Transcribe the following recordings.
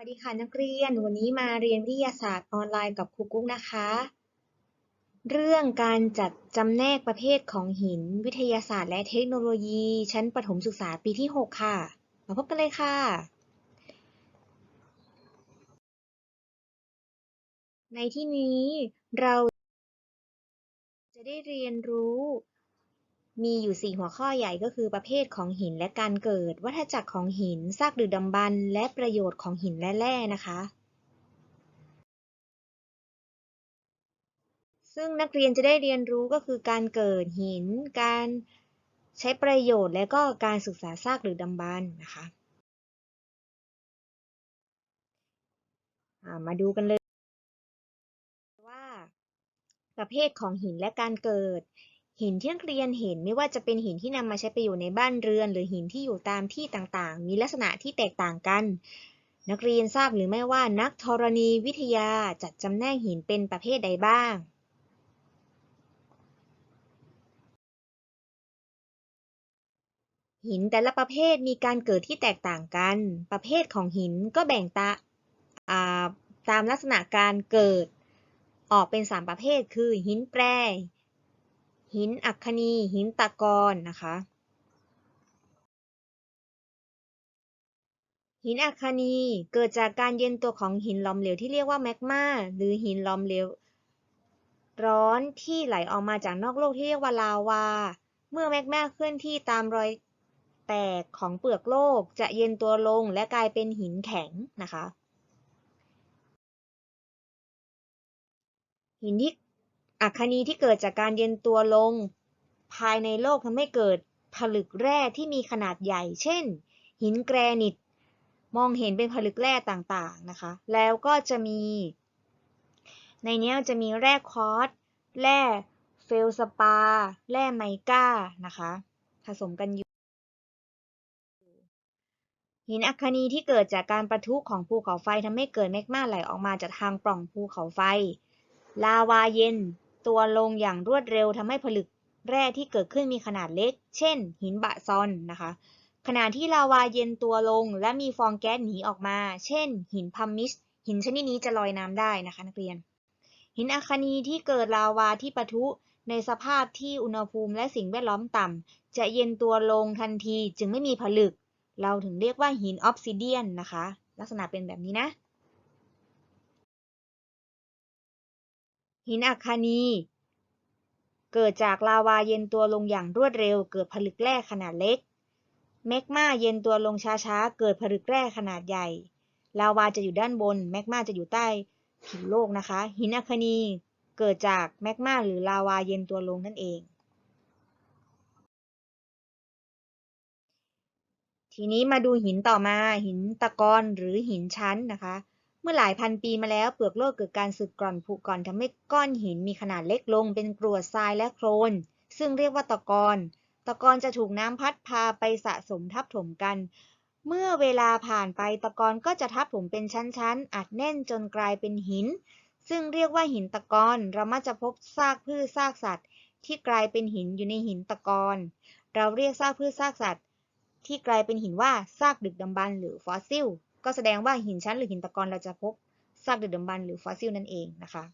วัสดีค่ะนักเรียน วันนี้มาเรียนวิทยาศาสตร์ออนไลน์กับครูกุ๊กนะคะ เรื่องการจัดจำแนกประเภทของหิน วิทยาศาสตร์และเทคโนโลยี ชั้นประถมศึกษาปีที่ 6 ค่ะ มาพบกันเลยค่ะ ในที่นี้เราจะได้เรียนรู้ มีอยู่ 4 หัวข้อใหญ่ก็คือประเภทของหินและการเกิด วัฏจักรของหิน ซากดึกดำบรรพ์และประโยชน์ของหินและแร่นะคะ ซึ่งนักเรียนจะได้เรียนรู้ก็คือการเกิดหิน การใช้ประโยชน์และก็การศึกษาซากดึกดำบรรพ์นะคะามาดูกันเลยว่า ประเภทของหินและการเกิด หินที่นักเรียนเห็นไม่ว่าจะเป็นหินที่นำมาใช้ประโยชน์ในบ้านเรือน หรือหินที่อยู่ตามที่ต่างๆ มีลักษณะที่แตกต่างกัน นักเรียนทราบหรือไม่ว่านักธรณีวิทยาจัดจำแนกหินเป็นประเภทใดบ้างหินแต่ละประเภทมีการเกิดที่แตกต่างกัน ประเภทของหินก็แบ่งตาาตามลักษณะการเกิด ออกเป็น 3 ประเภท คือหินแปร หินอัคนี หินตะกอนนะคะ หินอัคคนีเกิดจากการเย็นตัวของหินหลอมเหลวที่เรียกว่าแมกมาหรือหินหลอมเหลวร้อนที่ไหลออกมาจากนอกโลกที่เรียกว่าลาวา เมื่อแมกมาเคลื่อนที่ตามรอยแตกของเปลือกโลกจะเย็นตัวลงและกลายเป็นหินแข็งนะคะ หินที่ อัคคนีที่เกิดจากการเย็นตัวลง ภายในโลกทำให้เกิดผลึกแร่ที่มีขนาดใหญ่ เช่น หินแกรนิต มองเห็นเป็นผลึกแร่ต่างๆนะคะ แล้วก็จะมี ในนี้จะมีแร่คอตซ์แร่เฟลสปา แร่ไมก้านะคะ ผสมกันอยู่ หินอัคนีที่เกิดจากการประทุของภูเขาไฟทำให้เกิดแมกมาไหลออกมาจากทางปล่องภูเขาไฟ ลาวาเย็น ตัวลงอย่างรวดเร็วทำให้ผลึกแร่ที่เกิดขึ้นมีขนาดเล็ก เช่น หินบะซอนนะคะ ขณะที่ลาวาเย็นตัวลงและมีฟองแก๊สหนีออกมา เช่น หินพัมมิส หินชนิดนี้จะลอยน้ำได้นะคะนักเรียน หินอัคคนีที่เกิดลาวาที่ปะทุในสภาพที่อุณหภูมิและสิ่งแวดล้อมต่ำจะเย็นตัวลงทันทีจึงไม่มีผลึก เราถึงเรียกว่าหินออฟซิเดียนนะคะ ลักษณะเป็นแบบนี้นะ หินอัคคนี เกิดจากลาวาเย็นตัวลงอย่างรวดเร็ว เกิดผลึกแร่ขนาดเล็ก แมกมาเย็นตัวลงช้าๆ เกิดผลึกแร่ขนาดใหญ่ ลาวาจะอยู่ด้านบน แมกมาจะอยู่ใต้ผิวโลกนะคะ หินอัคคนีเกิดจากแมกมาหรือลาวาเย็นตัวลงนั่นเอง ทีนี้มาดูหินต่อมาหินตะกอนหรือหินชั้นนะคะ มื่อหลายพันปีมาแล้วเปลือกโลกเกิดการสึกกร่อนผุก่อนทำให้ก้อนหินมีขนาดเล็กลงเป็นกรวดทรายและโคลนซึ่งเรียกว่าตะกอนตะกอนจะถูกน้ำพัดพาไปสะสมทับถมกัน เมื่อเวลาผ่านไปตะกอนก็จะทับถมเป็นชั้นๆ อัดแน่นจนกลายเป็นหิน ซึ่งเรียกว่าหินตะกอนเรามักจะพบซากพืชซากสัตว์ ที่กลายเป็นหินอยู่ในหินตะกอนเราเรียกซากพืชซากสัตว์ ที่กลายเป็นหินว่าซากดึกดำบรรพ์หรือฟอสซิล ก็แสดงว่าหินชั้นหรือหินตะกอนเราจะพบซากดึกดำบรรพ์หรือฟอสซิลนั่นเองนะคะ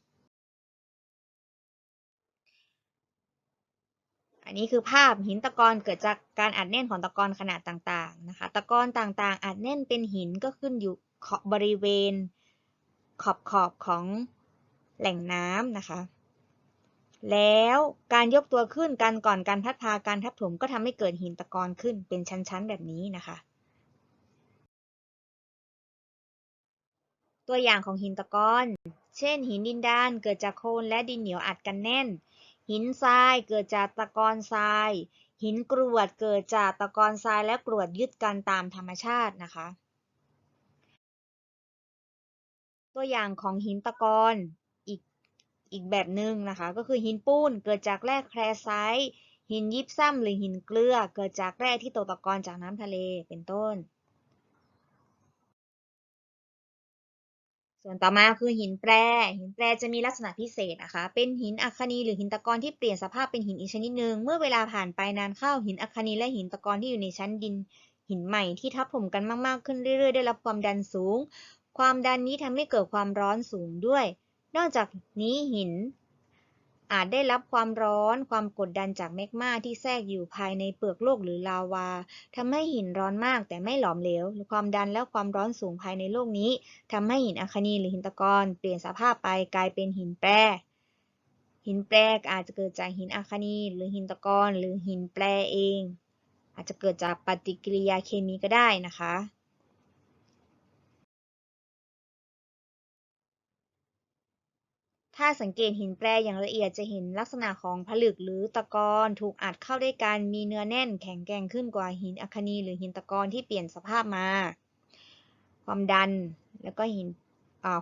อันนี้คือภาพหินตะกอนเกิดจากการอัดแน่นของตะกอนขนาดต่างๆนะคะตะกอนต่างๆ อัดแน่นเป็นหินก็ขึ้นอยู่ขอบบริเวณขอบขอบของแหล่งน้ำนะคะ แล้วการยกตัวขึ้นกันก่อนการพัดพาการทับถมก็ทำให้เกิดหินตะกอนขึ้นเป็นชั้นๆแบบนี้นะคะ ตัวอย่างของหินตะกอนเช่น หินดินดานเกิดจากโคลนและดินเหนียวอัดกันแน่น หินทรายเกิดจากตะกอนทราย หินกรวดเกิดจากตะกอนทรายและกรวดยึดกันตามธรรมชาตินะคะ ตัวอย่างของหินตะกอนอีกอีกแบบหนึ่งนะคะ ก็คือหินปูนเกิดจากแร่แคลไซต์หินยิปซัมหรือหินเกลือ เกิดจากแร่ที่ตกตะกอนจากน้ำทะเลเป็นต้น ส่วนต่อมาคือหินแปร หินแปรจะมีลักษณะพิเศษนะคะ เป็นหินอัคคนีหรือหินตะกอนที่เปลี่ยนสภาพเป็นหินอีกชนิดหนึ่งเมื่อเวลาผ่านไปนานเข้าหินอัคคนีและหินตะกอนที่อยู่ในชั้นดิน หินใหม่ที่ทับถมกันมากๆขึ้นเรื่อย ๆ ได้รับความดันสูง ความดันนี้ทำให้เกิดความร้อนสูงด้วย นอกจากนี้หิน อาจได้รับความร้อนความกดดันจากแมกมาที่แทรกอยู่ภายในเปลือกโลกหรือลาวาทำให้หินร้อนมากแต่ไม่หลอมเหลว ความดันและความร้อนสูงภายในโลกนี้ทำให้หินอัคนีหรือหินตะกอนเปลี่ยนสภาพไปกลายเป็นหินแปร หินแปรอาจจะเกิดจากหินอัคนีหรือหินตะกอนหรือหินแปรเอง อาจจะเกิดจากปฏิกิริยาเคมีก็ได้นะคะ ถ้าสังเกตหินแปรอย่างละเอียดจะเห็นลักษณะของผลึกหรือตะกอนถูกอัดเข้าด้วยกันมีเนื้อแน่นแข็งแกร่งขึ้นกว่าหินอัคนีหรือหินตะกอนที่เปลี่ยนสภาพมา ความดันแล้วก็หิน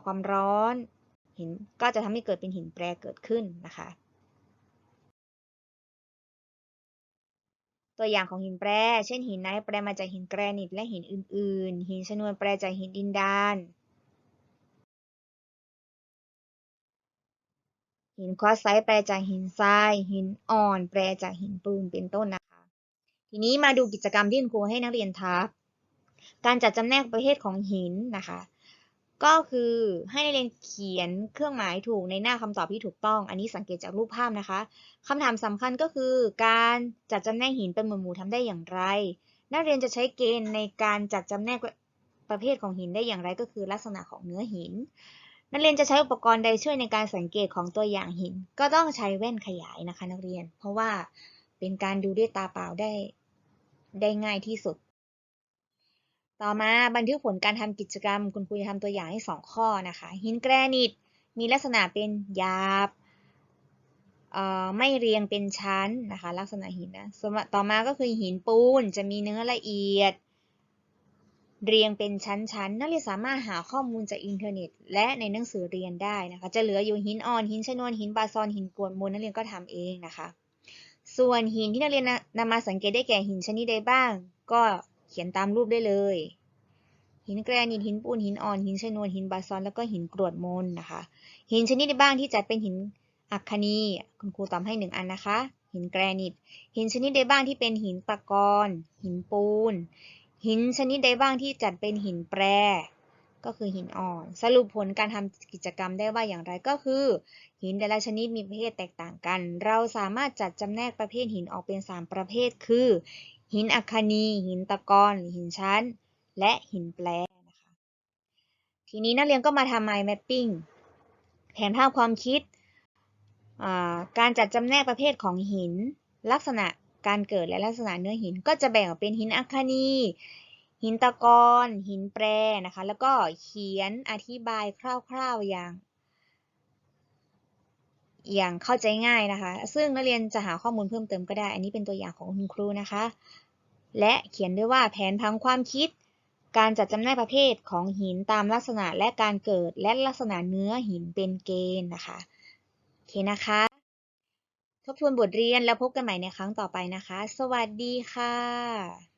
ความร้อนหินก็จะทำให้เกิดเป็นหินแปรเกิดขึ้นนะคะ ตัวอย่างของหินแปร เช่นหินไนท์แปรมาจากหินแกรนิตและหินอื่น ๆ หินชนวนแปรจากหินดินดาน หินควอไซต์แปรจากหินทราย หินอ่อน แปรจากหินปูนเป็นต้นนะคะ ทีนี้มาดูกิจกรรมที่คุณครูให้นักเรียนทำการจัดจำแนกประเภทของหินนะคะ ก็คือให้นักเรียนเขียนเครื่องหมายถูกในหน้าคำตอบที่ถูกต้อง อันนี้สังเกตจากรูปภาพนะคะคำถามสำคัญก็คือ การจัดจำแนกหินเป็นหมวดหมู่ทำได้อย่างไร นักเรียนจะใช้เกณฑ์ในการจัดจำแนกประเภทของหินได้อย่างไรก็คือลักษณะของเนื้อหิน นักเรียนจะใช้อุปกรณ์ใดช่วยในการสังเกตของตัวอย่างหิน ก็ต้องใช้แว่นขยายนะคะ นักเรียน เพราะว่าเป็นการดูด้วยตาเปล่าได้ ได้ง่ายที่สุด ต่อมาบันทึกผลการทำกิจกรรม คุณครูจะทำตัวอย่างให้สองข้อนะคะ หินแกรนิตมีลักษณะเป็นหยาบไม่เรียงเป็นชั้นนะคะ ลักษณะหินนะต่อมาก็คือหินปูนจะมีเนื้อละเอียด เรียงเป็นชั้นๆ นักเรียนสามารถหาข้อมูลจากอินเทอร์เน็ต และในหนังสือเรียนได้นะคะ จะเหลืออยู่หินอ่อน หินชนวน หินบาซอน หินกรวดมูลนักเรียนก็ทำเองนะคะ ส่วนหินที่นักเรียนนำมาสังเกตได้แก่หินชนิดใดบ้าง ก็เขียนตามรูปได้เลย หินแกรนิตหินปูน หินอ่อน หินชนวน หินบาซอน แล้วก็หินกรวดมนนะคะ หินชนิดใดบ้างที่จัดเป็นหินอัคคนีคุณครูตอบให้หนึ่งอันนะคะ หินแกรนิต หินชนิดใดบ้างที่เป็นหินตะกอนหินปูน หินชนิดใดบ้างที่จัดเป็นหินแปร ก็คือหินอ่อน สรุปผลการทำกิจกรรมได้ว่าอย่างไรก็คือ หินแต่ละชนิดมีประเภทแตกต่างกัน เราสามารถจัดจำแนกประเภทหินออกเป็น 3 ประเภท คือ หินอัคนี หินตะกอนหินชั้น และหินแปรนะคะทีนี้นักเรียนก็มาทำ mind mapping แผนภาพความคิด การจัดจำแนกประเภทของหิน ลักษณะ การเกิดและลักษณะเนื้อหินก็จะแบ่งออกเป็นหินอัคนีหินตะกอนหินแปรนะคะ แล้วก็เขียนอธิบายคร่าวๆอย่าง อย่างเข้าใจง่ายนะคะ ซึ่งนักเรียนจะหาข้อมูลเพิ่มเติมก็ได้ อันนี้เป็นตัวอย่างของคุณครูนะคะ และเขียนด้วยว่าแผนพังความคิด การจัดจำแนกประเภทของหินตามลักษณะและการเกิดและลักษณะเนื้อหินเป็นเกณฑ์นะคะ โอเคนะคะ ทบทวนบทเรียนแล้วพบกันใหม่ในครั้งต่อไปนะคะ สวัสดีค่ะ